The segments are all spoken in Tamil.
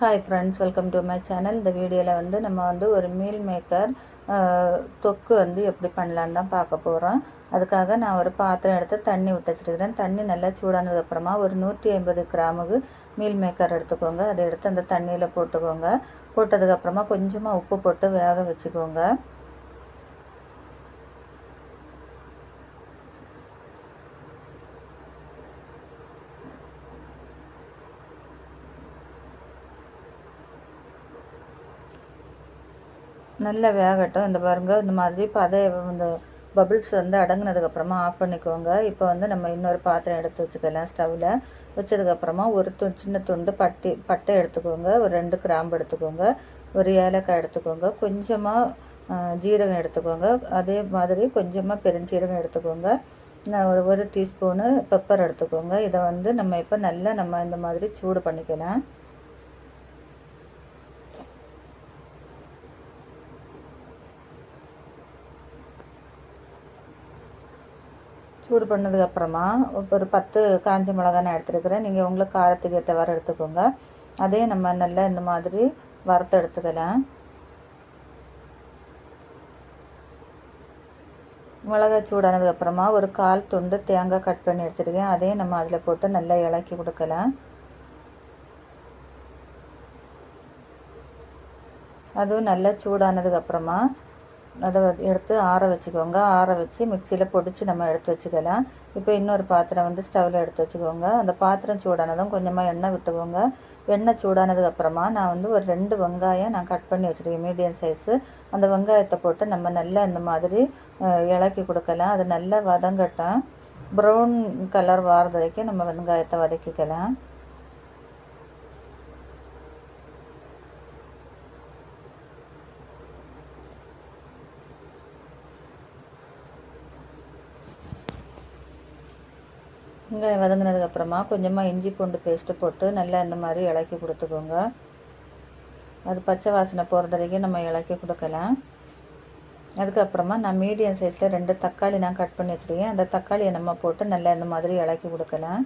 Hi friends welcome to my channel இந்த வீடியோவில் வந்து நம்ம வந்து ஒரு மீல் மேக்கர் தொக்கு வந்து எப்படி பண்ணலான்னு தான் பார்க்க போகிறோம் அதுக்காக நான் ஒரு பாத்திரம் எடுத்து தண்ணி விட்டு வச்சுருக்கிறேன். தண்ணி நல்லா சூடானதுக்கப்புறமா ஒரு நூற்றி ஐம்பது கிராமுக்கு மீல் மேக்கர் எடுத்துக்கோங்க. அதை எடுத்து அந்த தண்ணியில் போட்டுக்கோங்க. போட்டதுக்கப்புறமா கொஞ்சமாக உப்பு போட்டு வேக வச்சுக்கோங்க. நல்லா வேகட்டும். இந்த பாருங்க இந்த மாதிரி பத இந்த பபிள்ஸ் வந்து அடங்கினதுக்கப்புறமா ஆஃப் பண்ணிக்கோங்க. இப்போ வந்து நம்ம இன்னொரு பாத்திரம் எடுத்து வச்சுக்கலாம் ஸ்டவ்வில் வச்சதுக்கப்புறமா ஒரு து சின்ன துண்டு பட்டி பட்டை எடுத்துக்கோங்க. ஒரு ரெண்டு கிராம்பு எடுத்துக்கோங்க. ஒரு ஏலக்காய் எடுத்துக்கோங்க. கொஞ்சமாக ஜீரகம் எடுத்துக்கோங்க. அதே மாதிரி கொஞ்சமாக பெருஞ்சீரகம் எடுத்துக்கோங்க. ஒரு ஒரு டீஸ்பூனு பெப்பர் எடுத்துக்கோங்க. இதை வந்து நம்ம இப்போ நல்லா நம்ம இந்த மாதிரி சூடு பண்ணிக்கலாம். சூடு பண்ணதுக்கப்புறமா ஒரு பத்து காஞ்ச மிளகா நான் எடுத்துருக்கிறேன். நீங்கள் உங்களுக்கு காரத்துக்கு ஏற்றவாறு எடுத்துக்கோங்க. அதே நம்ம நல்லா இந்த மாதிரி வறுத்து எடுத்துக்கலாம். மிளகா சூடானதுக்கப்புறமா ஒரு கால் துண்டு தேங்காய் கட் பண்ணி வச்சுருக்கேன் அதையும் நம்ம அதில் போட்டு நல்லா இலக்கி கொடுக்கலாம். அதுவும் நல்லா சூடானதுக்கப்புறமா அதை எடுத்து ஆற வச்சுக்கோங்க. ஆற வச்சு மிக்சியில் பொடிச்சு நம்ம எடுத்து வச்சுக்கலாம். இப்போ இன்னொரு பாத்திரம் வந்து ஸ்டவ்வில் எடுத்து வச்சுக்கோங்க. அந்த பாத்திரம் சூடானதும் கொஞ்சமாக எண்ணெய் விட்டுக்கோங்க. எண்ணெய் சூடானதுக்கப்புறமா நான் வந்து ஒரு ரெண்டு வெங்காயம் நான் கட் பண்ணி வச்சுருக்கேன் மீடியம் சைஸு. அந்த வெங்காயத்தை போட்டு நம்ம நல்லா இந்த மாதிரி இலக்கி கொடுக்கலாம். அது நல்லா வதங்கட்டும். ப்ரௌன் கலர் வாரது வரைக்கும் நம்ம வெங்காயத்தை வதக்கிக்கலாம். வெங்காயம் வதங்கினதுக்கப்புறமா கொஞ்சமாக இஞ்சி பூண்டு பேஸ்ட்டு போட்டு நல்லா இந்த மாதிரி இலக்கி கொடுத்துக்கோங்க. அது பச்சை வாசனை போகிறது வரைக்கும் நம்ம இலக்கி கொடுக்கலாம். அதுக்கப்புறமா நான் மீடியம் சைஸில் ரெண்டு தக்காளி நான் கட் பண்ணி வச்சுருக்கேன். அந்த தக்காளியை நம்ம போட்டு நல்லா இந்த மாதிரி இலக்கி கொடுக்கலாம்.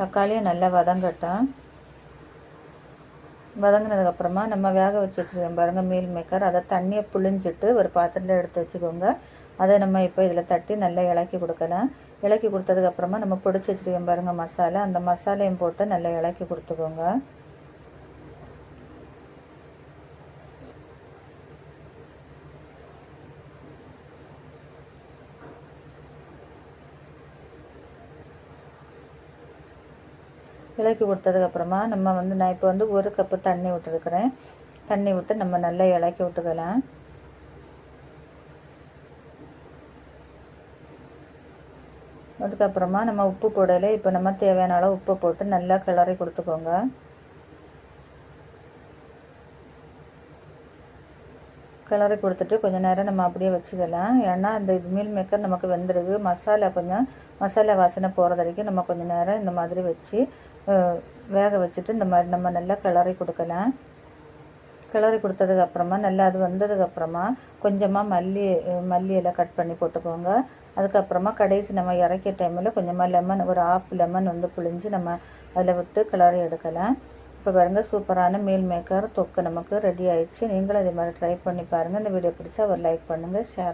தக்காளியை நல்லா வதங்கட்டும். வதங்கினதுக்கப்புறமா நம்ம வேக வச்சு வச்சுருக்கோம் பாருங்கள் மீல் மேக்கர் அதை தண்ணியை புழிஞ்சிட்டு ஒரு பாத்திரத்தில் எடுத்து வச்சுக்கோங்க. அதை நம்ம இப்போ இதில் தட்டி நல்லா இலக்கி கொடுக்கலாம். இலக்கி கொடுத்ததுக்கப்புறமா நம்ம பிடிச்சி வச்சுருக்கோம் பாருங்கள் மசாலா. அந்த மசாலையும் போட்டு நல்லா இலக்கி கொடுத்துக்கோங்க. இலக்கி கொடுத்ததுக்கப்புறமா நம்ம வந்து நான் இப்போ வந்து ஒரு கப்பு தண்ணி விட்டுருக்குறேன் தண்ணி விட்டு நம்ம நல்லா இலக்கி விட்டுக்கலாம். அதுக்கப்புறமா நம்ம உப்பு போடலை. இப்போ நம்ம தேவையான அளவு உப்பு போட்டு நல்லா கிளறி கொடுத்துக்கோங்க. கிளறி கொடுத்துட்டு கொஞ்சம் நேரம் நம்ம அப்படியே வச்சுக்கலாம். ஏன்னா அந்த மீல் மேக்கர் நமக்கு வெந்துருக்கு மசாலா கொஞ்சம் மசாலா வாசனை போகிறது வரைக்கும் நம்ம கொஞ்சம் நேரம் இந்த மாதிரி வச்சு வேக வச்சுட்டு இந்த மாதிரி நம்ம நல்லா கிளறி கொடுக்கலாம். கிளறி கொடுத்ததுக்கப்புறமா நல்லா அது வந்ததுக்கப்புறமா கொஞ்சமாக மல்லி மல்லி எல்லாம் கட் பண்ணி போட்டுக்கோங்க. அதுக்கப்புறமா கடைசி நம்ம இறக்கிய டைமில் கொஞ்சமாக லெமன் ஒரு ஆஃப் லெமன் வந்து புழிஞ்சு நம்ம அதில் விட்டு கிளறி எடுக்கலாம். இப்போ பாருங்கள் சூப்பரான மீல் மேக்கர் தொக்கு நமக்கு ரெடி ஆயிடுச்சு. நீங்களும் அதே மாதிரி ட்ரை பண்ணி பாருங்கள் இந்த வீடியோ பிடிச்சா ஒரு லைக் பண்ணுங்கள் ஷேர்